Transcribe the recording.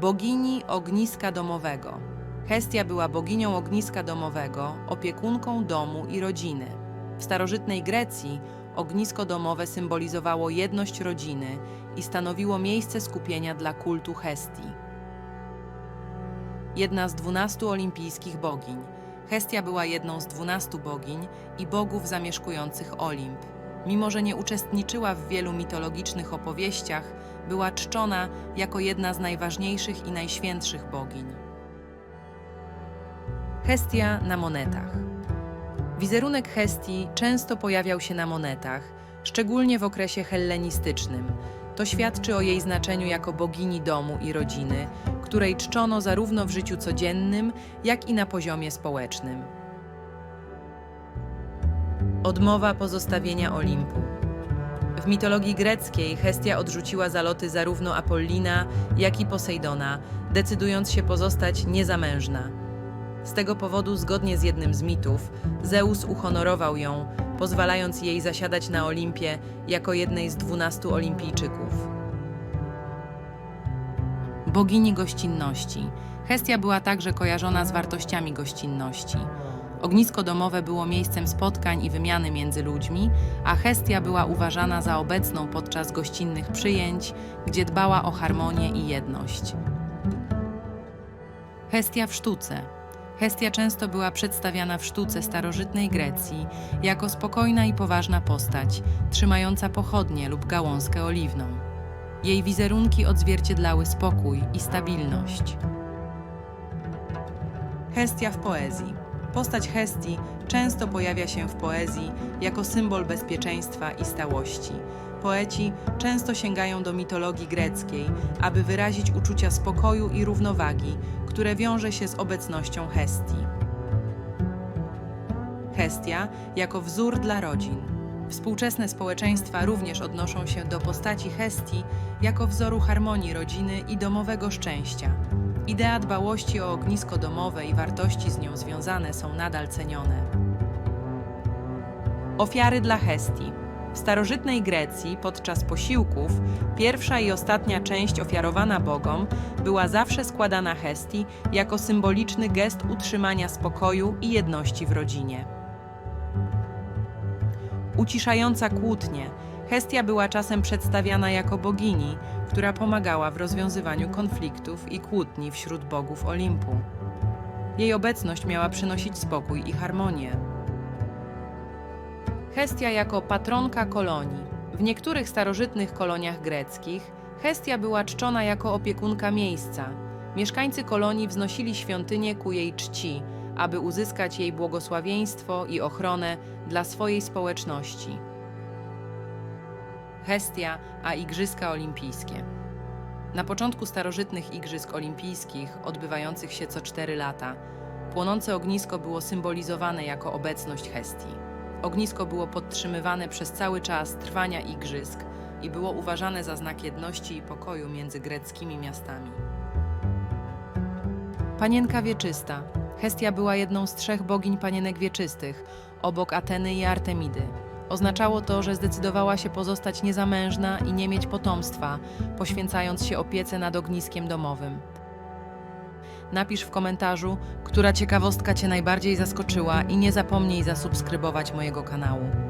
bogini ogniska domowego. Hestia była boginią ogniska domowego, opiekunką domu i rodziny. W starożytnej Grecji ognisko domowe symbolizowało jedność rodziny i stanowiło miejsce skupienia dla kultu Hestii. Jedna z dwunastu olimpijskich bogiń. Hestia była jedną z dwunastu bogiń i bogów zamieszkujących Olimp. Mimo, że nie uczestniczyła w wielu mitologicznych opowieściach, była czczona jako jedna z najważniejszych i najświętszych bogiń. Hestia na monetach. Wizerunek Hestii często pojawiał się na monetach, szczególnie w okresie hellenistycznym. To świadczy o jej znaczeniu jako bogini domu i rodziny, której czczono zarówno w życiu codziennym, jak i na poziomie społecznym. Odmowa pozostawienia Olimpu. W mitologii greckiej Hestia odrzuciła zaloty zarówno Apollina, jak i Posejdona, decydując się pozostać niezamężna. Z tego powodu, zgodnie z jednym z mitów, Zeus uhonorował ją, pozwalając jej zasiadać na Olimpie jako jednej z dwunastu olimpijczyków. Bogini gościnności. Hestia była także kojarzona z wartościami gościnności. Ognisko domowe było miejscem spotkań i wymiany między ludźmi, a Hestia była uważana za obecną podczas gościnnych przyjęć, gdzie dbała o harmonię i jedność. Hestia w sztuce. Hestia często była przedstawiana w sztuce starożytnej Grecji jako spokojna i poważna postać, trzymająca pochodnie lub gałązkę oliwną. Jej wizerunki odzwierciedlały spokój i stabilność. Hestia w poezji. Postać Hestii często pojawia się w poezji jako symbol bezpieczeństwa i stałości. Poeci często sięgają do mitologii greckiej, aby wyrazić uczucia spokoju i równowagi, które wiąże się z obecnością Hestii. Hestia jako wzór dla rodzin. Współczesne społeczeństwa również odnoszą się do postaci Hestii jako wzoru harmonii rodziny i domowego szczęścia. Idea dbałości o ognisko domowe i wartości z nią związane są nadal cenione. Ofiary dla Hestii. W starożytnej Grecji podczas posiłków pierwsza i ostatnia część ofiarowana bogom była zawsze składana Hestii jako symboliczny gest utrzymania spokoju i jedności w rodzinie. Uciszająca kłótnie, Hestia była czasem przedstawiana jako bogini, która pomagała w rozwiązywaniu konfliktów i kłótni wśród bogów Olimpu. Jej obecność miała przynosić spokój i harmonię. Hestia jako patronka kolonii. W niektórych starożytnych koloniach greckich Hestia była czczona jako opiekunka miejsca. Mieszkańcy kolonii wznosili świątynię ku jej czci, aby uzyskać jej błogosławieństwo i ochronę dla swojej społeczności. Hestia, a Igrzyska Olimpijskie. Na początku starożytnych Igrzysk Olimpijskich, odbywających się co cztery lata, płonące ognisko było symbolizowane jako obecność Hestii. Ognisko było podtrzymywane przez cały czas trwania Igrzysk i było uważane za znak jedności i pokoju między greckimi miastami. Panienka wieczysta. Hestia była jedną z trzech bogiń panienek wieczystych, obok Ateny i Artemidy. Oznaczało to, że zdecydowała się pozostać niezamężna i nie mieć potomstwa, poświęcając się opiece nad ogniskiem domowym. Napisz w komentarzu, która ciekawostka Cię najbardziej zaskoczyła i nie zapomnij zasubskrybować mojego kanału.